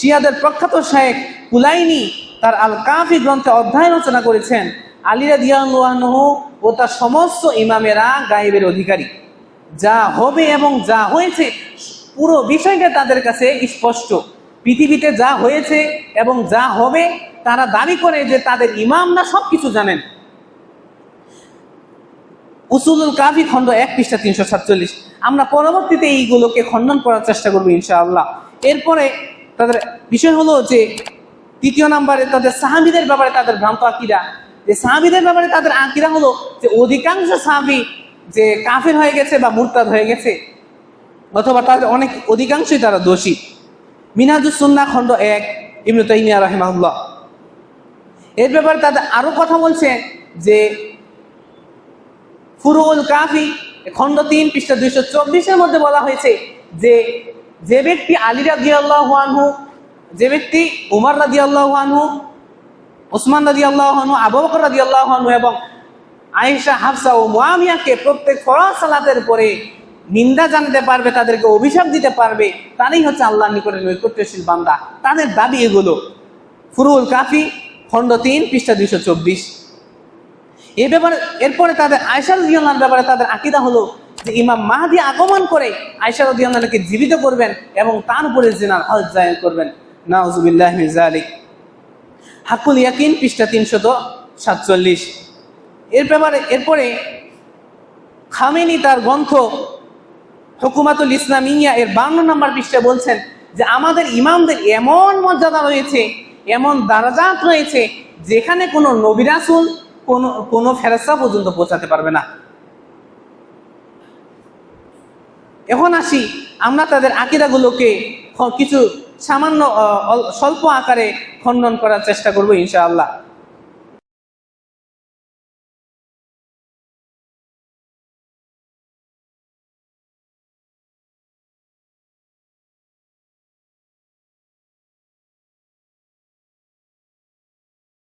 শিয়াদের প্রখ্যাত শায়েক কুলাইনি তার আল কাফি গ্রন্থে অধ্যায় রচনা করেছেন। আলিরা দিয়ানহ ও তার সমস্ত ইমামেরা গায়েবের অধিকারী। যা হবে এবং যা হয়েছে পুরো বিষয়টা তাদের কাছে স্পষ্ট। পৃথিবীতে যা হয়েছে এবং যা হবে তারা দাবি করে যে তাদের ইমামরা সব কিছু জানেন। উসুলুল কাফি খণ্ড এক পৃষ্ঠা তিনশো সাতচল্লিশ। আমরা পরবর্তীতে এইগুলোকে খণ্ডন করার চেষ্টা করব ইনশাআল্লাহ। এরপরে তাদের বিষয় হলো যে তৃতীয় নাম্বারে তাদের সাহাবিদের ব্যাপারে তাদের ভ্রান্ত আকিরা যে সাহাবিদের ব্যাপারে তাদের আকিরা হলো যে অধিকাংশ সাহাবি যে কাফের হয়ে গেছে বা মুরতাদ হয়ে গেছে, অথবা তাদের অনেক অধিকাংশই তারা দোষী। মিনাজুসুন্না খণ্ড এক, ইবনু তাইমিয়া রহমাউল্লাহ এর ব্যাপারে তাদের আরও কথা বলছে যে ফুরুল কাফি খণ্ড তিন পৃষ্ঠা দুইশো চব্বিশের মধ্যে বলা হয়েছে যে যে ব্যক্তি আলী রাজি আনহু, যে ব্যক্তি উমার রাজি আনহু, ওসমান রাজি আনহু, আবু বকর রাজি আনহু এবং আয়েশা, হাফসা ও মুয়ামিয়াকে প্রত্যেক ফরজ সালাতের পরে নিন্দা জানাতে পারবে, তাদেরকে অভিশাপ দিতে পারবে, তারাই হচ্ছে আল্লাহ নিকটে নৈকট্যশীল বান্দা। তাদের দাবি এগুলো। ফুরুল কাফি, খণ্ড তিন, পৃষ্ঠা দুইশো চব্বিশ। এ ব্যাপারে এরপরে তাদের আয়সা রদিয়ার ব্যাপারে তাদের আকিদা হলো যে ইমাম মাহাদি আগমন করে আয়সা রদিয়াকে জীবিত করবেন এবং তার উপরে জেনার হজ জায়ন করবেন। নাউজুবিল্লাহ মির্জালিক হাকুল ইয়াকিন, পৃষ্ঠা তিনশত সাতচল্লিশ। এর ব্যাপারে, এরপরে খামেনি তার গ্রন্থ হুকুমাতুল ইসলামিয়া, এর বান্ন নম্বর পৃষ্ঠা বলছেন যে আমাদের ইমামদের এমন মর্যাদা রয়েছে, এমন দারাজাত রয়েছে, যেখানে কোনো নবিরাসুল কোন কোন ফেরস্তা পর্যন্ত পৌঁছাতে পারবে না। এখন আসি আমরা তাদের আকিদাগুলোকে কিছু সামান্য স্বল্প আকারে খণ্ডন করার চেষ্টা করব ইনশাআল্লাহ।